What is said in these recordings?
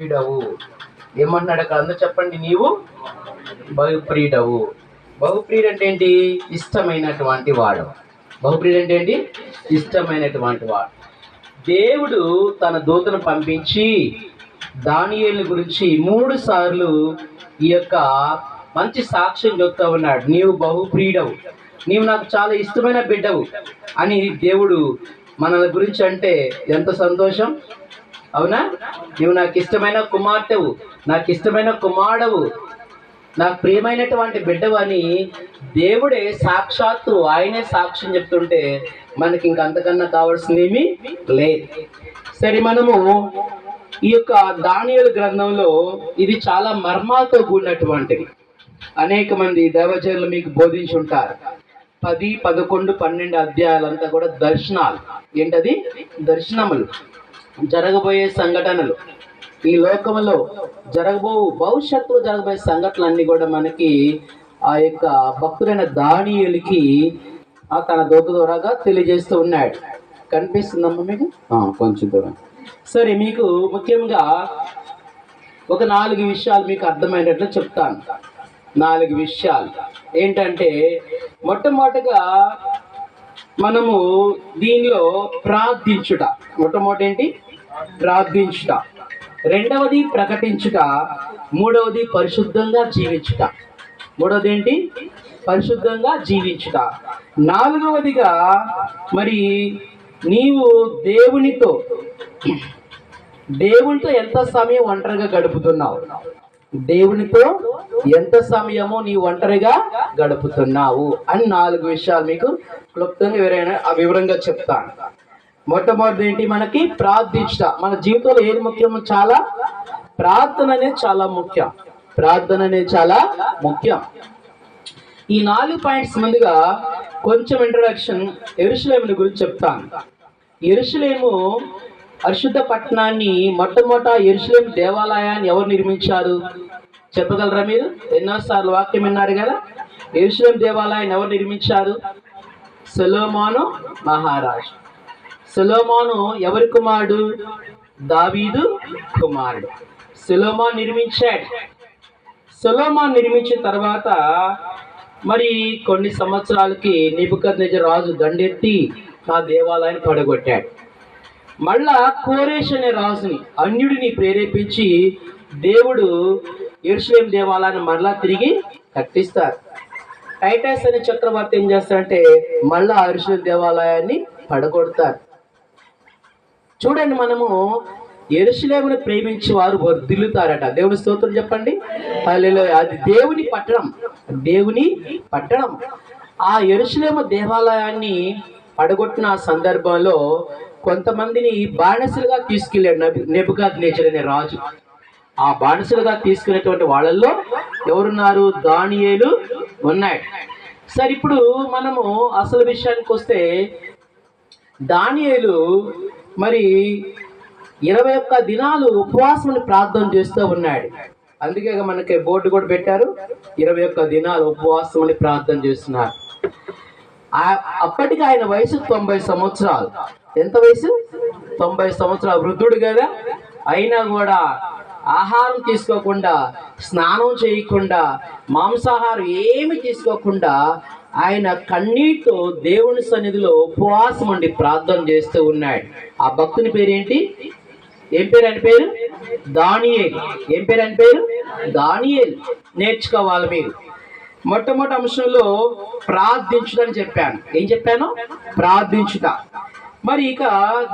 ప్రియుడవు. ఏమన్నాడు అక్కడ? అందరూ చెప్పండి నీవు బహుప్రియుడవు. బహుప్రియుడు అంటే ఏంటి ఇష్టమైనటువంటి వాడు. బహుప్రియుడు అంటే ఏంటి ఇష్టమైనటువంటి వాడు. దేవుడు తన దూతను పంపించి దానియేలు గురించి మూడు సార్లు ఈ యొక్క మంచి సాక్ష్యం చెప్తా ఉన్నాడు. నీవు బహుప్రియుడవు. నీవు నాకు చాలా ఇష్టమైన బిడ్డవు అని దేవుడు మనల గురించి అంటే ఎంత సంతోషం? అవునా? నువ్వు నాకు ఇష్టమైన కుమార్తెవు నాకు ఇష్టమైన కుమారుడవు నాకు ప్రియమైనటువంటి బిడ్డవు అని దేవుడే సాక్షాత్తు ఆయనే సాక్ష్యం చెప్తుంటే మనకి ఇంక అంతకన్నా కావాల్సింది ఏమీ లేదు. సరే మనము ఈ యొక్క దానియుల గ్రంథంలో ఇది చాలా మర్మాలతో కూడినటువంటిది. అనేక మంది దైవజనులు మీకు బోధించి ఉంటారు. పది పదకొండు పన్నెండు అధ్యాయాలంతా కూడా దర్శనాలు. ఏంటది? దర్శనములు. జరగబోయే సంఘటనలు. ఈ లోకంలో జరగబో భవిష్యత్తులో జరగబోయే సంఘటనలన్నీ కూడా మనకి ఆ యొక్క భక్తుడైన దానియులకి ఆ తన దూత ద్వారాగా తెలియజేస్తూ ఉన్నాడు. కనిపిస్తుందమ్మా మీకు? కొంచెం దూరం. సరే మీకు ముఖ్యంగా ఒక నాలుగు విషయాలు మీకు అర్థమైనట్లు చెప్తాను. నాలుగు విషయాలు. ఏంటంటే మొట్టమొదటిగా మనము దీనిలో ప్రార్థించుట. మొట్టమొదటి ఏంటి? ప్రార్థించుట. రెండవది ప్రకటించుట మూడవది పరిశుద్ధంగా జీవించుట. మూడవది ఏంటి పరిశుద్ధంగా జీవించుట. నాలుగవదిగా మరి నీవు దేవునితో దేవునితో ఎంత సమయం ఒంటరిగా గడుపుతున్నావు? దేవునితో ఎంత సమయమో నీ ఒంటరిగా గడుపుతున్నావు? అని నాలుగు విషయాలు మీకు క్లుప్తంగా ఎవరైనా ఆ వివరంగా చెప్తాను. మొట్టమొదటి ఏంటి మనకి? ప్రార్థించట. మన జీవితంలో ఏది ముఖ్యమో? చాలా ప్రార్థన అనేది చాలా ముఖ్యం. ప్రార్థన అనేది చాలా ముఖ్యం. ఈ నాలుగు పాయింట్స్ ముందుగా కొంచెం ఇంట్రడక్షన్ ఎరుసలేముని గురించి చెప్తాను. ఎరుసలేము పరిశుద్ధ పట్టణాన్ని మొట్టమొదట ఎరుసలేం దేవాలయాన్ని ఎవరు నిర్మించారు? చెప్పగలరా మీరు? ఎన్నోసార్లు వాక్యం విన్నారు కదా? ఎరుసలేం దేవాలయాన్ని ఎవరు నిర్మించారు? సొలోమాను మహారాజు. సులోమోను ఎవరి కుమారుడు? దావీదు కుమారుడు. సులోమా నిర్మించాడు. సులోమా నిర్మించిన తర్వాత మరి కొన్ని సంవత్సరాలకి నిబుకద్ రాజు దండెత్తి ఆ దేవాలయాన్ని పడగొట్టాడు. మళ్ళా కోరేష్ అనే రాజుని అన్యుడిని ప్రేరేపించి దేవుడు ఎరుసలేం దేవాలయాన్ని మరలా తిరిగి కట్టిస్తారు. టైటాస్ అనే చక్రవర్తి ఏం చేస్తారంటే మళ్ళా ఎరుసలేం దేవాలయాన్ని పడగొడతారు చూడండి మనము ఎరుసలేమును ప్రేమించి వారు వర్ధిల్లుతారట దేవుని స్తోత్రం చెప్పండి? అది దేవుని పట్టణం. దేవుని పట్టణం. ఆ ఎరుసలేమ దేవాలయాన్ని పడగొట్టిన సందర్భంలో కొంతమందిని బానిసలుగా తీసుకెళ్ళాడు నెబుగాద్ నేచర్ అనే రాజు. ఆ బానిసలుగా తీసుకునేటువంటి వాళ్ళల్లో ఎవరున్నారు? దానియేలు ఉన్నాయి. సరే ఇప్పుడు మనము అసలు విషయానికి వస్తే దానియేలు మరి ఇరవై ఒక్క దినాలు ఉపవాసం ప్రార్థన చేస్తూ ఉన్నాడు. అందుకే మనకి బోర్డు కూడా పెట్టారు. ఇరవై ఒక్క దినాలు ఉపవాసం ప్రార్థన చేస్తున్నారు. అప్పటికి ఆయన వయసు తొంభై సంవత్సరాలు. ఎంత వయసు? తొంభై సంవత్సరాలు వృద్ధుడు కదా. అయినా కూడా ఆహారం తీసుకోకుండా స్నానం చేయకుండా మాంసాహారం ఏమి తీసుకోకుండా ఆయన కన్నీటితో దేవుని సన్నిధిలో ఉపవాసం ఉండి ప్రార్థన చేస్తూ ఉన్నాడు. ఆ భక్తుని పేరేంటి? ఏం పేరు అని పేరు? దానియేల్. ఏం పేరు అని పేరు? దానియేల్. నేర్చుకోవాలి మీరు. మొట్టమొదటి అంశంలో ప్రార్థించుటని చెప్పాను. ఏం చెప్పాను? ప్రార్థించుట. మరి ఇక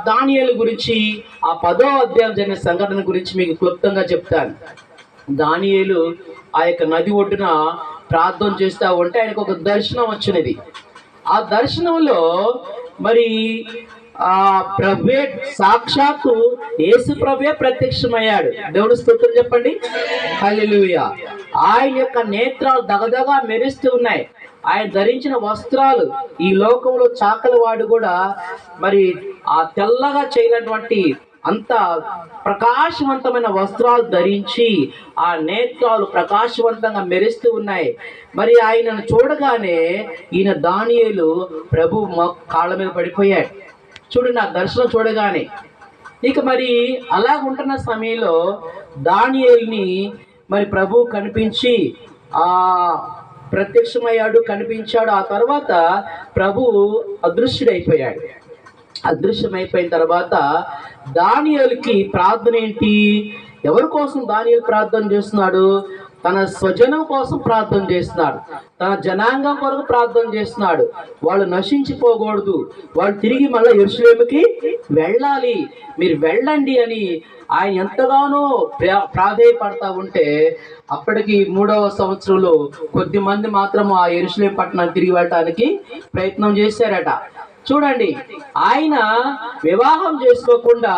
దానియలు గురించి ఆ పదో అధ్యాయం జరిగిన సంఘటన గురించి మీకు క్లుప్తంగా చెప్తాను. దానియేలు ఆ యొక్క నది ఒడ్డున ప్రార్థన చేస్తూ ఉంటే ఆయనకు ఒక దర్శనం వచ్చినది. ఆ దర్శనంలో మరి ఆ ప్రభే సాక్షాత్తు యేసు ప్రభే ప్రత్యక్షమయ్యాడు. దేవుడు స్తోత్రం చెప్పండి. హల్లెలూయా. ఆయన యొక్క నేత్రాలు దగదగా మెరుస్తూ ఉన్నాయి. ఆయన ధరించిన వస్త్రాలు ఈ లోకంలో చాకలి వాడు కూడా మరి ఆ తెల్లగా చేయనటువంటి అంత ప్రకాశవంతమైన వస్త్రాలు ధరించి ఆ నేత్రాలు ప్రకాశవంతంగా మెరుస్తూ ఉన్నాయి. మరి ఆయనను చూడగానే ఈయన దానియలు ప్రభు మ- కాళ్ళ మీద పడిపోయాడు. చూడు నా దర్శనం చూడగానే. ఇక మరి అలా ఉంటున్న సమయంలో దానియల్ని మరి ప్రభు కనిపించి ఆ ప్రత్యక్షమయ్యాడు కనిపించాడు. ఆ తర్వాత ప్రభు అదృశ్యుడైపోయాడు. అదృశ్యమైపోయిన తర్వాత దానియలకి ప్రార్థన ఏంటి? ఎవరి కోసం దానియలు ప్రార్థన చేస్తున్నాడు? తన స్వజనం కోసం ప్రార్థన చేస్తున్నాడు. తన జనాంగం కొరకు ప్రార్థన చేస్తున్నాడు. వాళ్ళు నశించిపోకూడదు. వాళ్ళు తిరిగి మళ్ళీ ఎరుసలేముకి వెళ్ళాలి. మీరు వెళ్ళండి అని ఆయన ఎంతగానో ప్రా ప్రాధేయపడతా ఉంటే అప్పటికి మూడవ సంవత్సరంలో కొద్ది మంది మాత్రం ఆ ఎరుసలేం పట్టణానికి తిరిగి వెళ్ళటానికి ప్రయత్నం చేశారట. చూడండి ఆయన వివాహం చేసుకోకుండా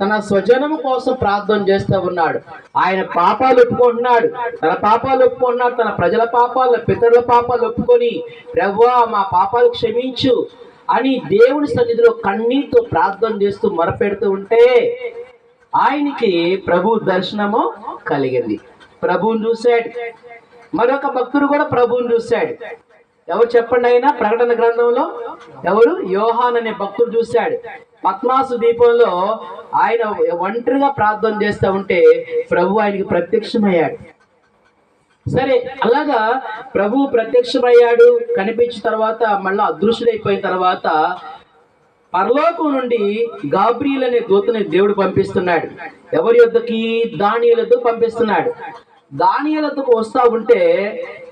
తన స్వజనం కోసం ప్రార్థన చేస్తూ ఉన్నాడు. ఆయన పాపాలు ఒప్పుకుంటున్నాడు. తన పాపాలు ఒప్పుకుంటున్నాడు తన ప్రజల పాపాలు పితరుల పాపాలు ఒప్పుకొని ప్రభువా మా పాపాలు క్షమించు అని దేవుని సన్నిధిలో కన్నీటితో ప్రార్థన చేస్తూ మొరపెడుతూ ఉంటే ఆయనకి ప్రభు దర్శనము కలిగింది. ప్రభువుని చూశాడు. మరొక భక్తుడు కూడా ప్రభువుని చూశాడు. ఎవరు చెప్పండి అయినా ప్రకటన గ్రంథంలో? ఎవరు? యోహాన్ అనే భక్తుడు చూశాడు. పద్మాసు దీపంలో ఆయన ఒంటరిగా ప్రార్థన చేస్తూ ఉంటే ప్రభు ఆయనకి ప్రత్యక్షమయ్యాడు. సరే అలాగా ప్రభు ప్రత్యక్షమయ్యాడు కనిపించిన తర్వాత మళ్ళీ అదృశ్యుడైపోయిన తర్వాత పరలోకం నుండి గాబ్రియల్ అనే దూతని దేవుడు పంపిస్తున్నాడు. ఎవరి యొద్దకి? దానియలతో పంపిస్తున్నాడు. దానియలతో వస్తా ఉంటే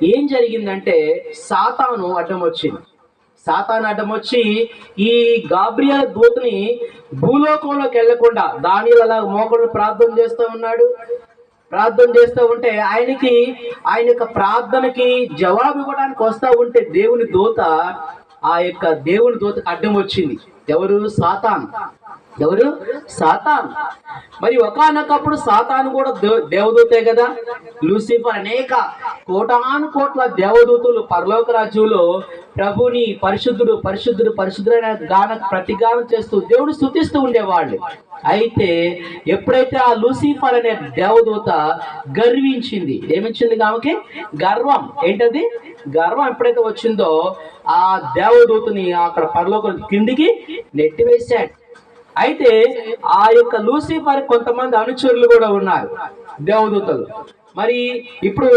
ఏం జరిగిందంటే సాతాను అడ్డం వచ్చింది. సాతాను అడ్డం వచ్చి ఈ గాబ్రియల్ దూతని భూలోకంలోకి వెళ్ళకుండా దానియలు అలా మోకడు ప్రార్థన చేస్తూ ఉన్నాడు. ప్రార్థన చేస్తూ ఉంటే ఆయనకి ఆయన యొక్క ప్రార్థనకి జవాబు ఇవ్వడానికి వస్తూ ఉంటే దేవుని దూత ఆ యొక్క దేవుని దూతకు అడ్డం వచ్చింది. ఎవరు? సాతాన్. ఎవరు? సాతాన్. మరి ఒకానొకప్పుడు సాతాను కూడా దేవదూతే కదా? లూసిఫర్ అనేక కోటాను కోట్ల దేవదూతులు పరలోక రాజ్యంలో ప్రభుని పరిశుద్ధుడు పరిశుద్ధుడు పరిశుద్ధుడైన గాన ప్రతిగానం చేస్తూ దేవుడు స్థుతిస్తూ ఉండేవాళ్ళు. అయితే ఎప్పుడైతే ఆ లూసిఫర్ అనే దేవదూత గర్వించింది ఏమిచ్చింది ఆమెకి? గర్వం. ఏంటది? గర్వం ఎప్పుడైతే వచ్చిందో ఆ దేవదూతని అక్కడ పరలోకం కిందికి నెట్టివేశాడు. అయితే ఆ యొక్క లూసిఫర్ కొంతమంది అనుచరులు కూడా ఉన్నారు దేవదూతలు. మరి ఇప్పుడు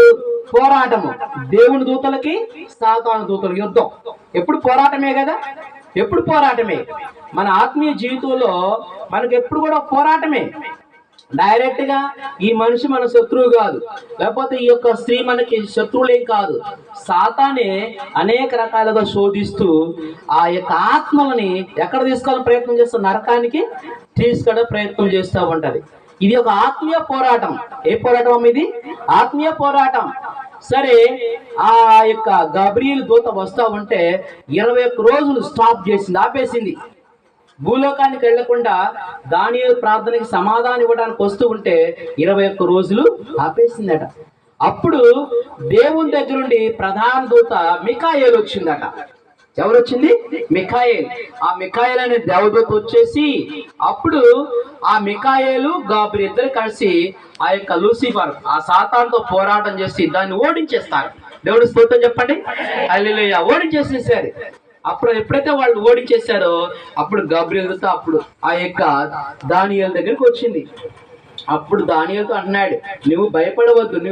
పోరాటము దేవుని దూతలకి సాతాను దూతల యుద్ధం. ఎప్పుడు పోరాటమే కదా? ఎప్పుడు పోరాటమే? మన ఆత్మీయ జీవితంలో మనకు ఎప్పుడు కూడా పోరాటమే. డైరెక్ట్గా ఈ మనిషి మన శత్రువు కాదు. లేకపోతే ఈ యొక్క స్త్రీ మనకి శత్రువులేం కాదు. సాతానే అనేక రకాలుగా శోధిస్తూ ఆ యొక్క ఆత్మలని ఎక్కడ తీసుకోవాలని ప్రయత్నం చేస్తూ నరకానికి తీసుకెళ్ళ ప్రయత్నం చేస్తూ ఉంటది. ఇది ఒక ఆత్మీయ పోరాటం. ఏ పోరాటం ఇది? ఆత్మీయ పోరాటం. సరే ఆ యొక్క గబ్రియల్ దూత వస్తా ఉంటే ఇరవై ఒక్క రోజులు స్టాప్ చేసింది ఆపేసింది. భూలోకానికి వెళ్ళకుండా దాని ప్రార్థనకి సమాధానం ఇవ్వడానికి వస్తూ ఉంటే ఇరవై ఒక్క రోజులు ఆపేసిందట. అప్పుడు దేవుని దగ్గర నుండి ప్రధాన దూత మికాయేలు వచ్చిందట. ఎవరు వచ్చింది మికాయేల్ ఆ మికాయేల్ అనే దేవదూత వచ్చేసి అప్పుడు ఆ మిఖాయిలు గాబ్రి ఇద్దరు కలిసి ఆ యొక్క లూసిఫర్ ఆ సాతాన్తో పోరాటం చేసి దాన్ని ఓడించేస్తారు. దేవుడి స్తోత్రం చెప్పండి? అల్లెలుయ్య ఓడించేసేసారు. అప్పుడు ఎప్పుడైతే వాళ్ళు ఓడించేశారో అప్పుడు గబ్రియలతో అప్పుడు ఆ యొక్క దానియాల దగ్గరికి వచ్చింది. అప్పుడు దానియలతో అన్నాడు నువ్వు భయపడవద్దు నువ్వు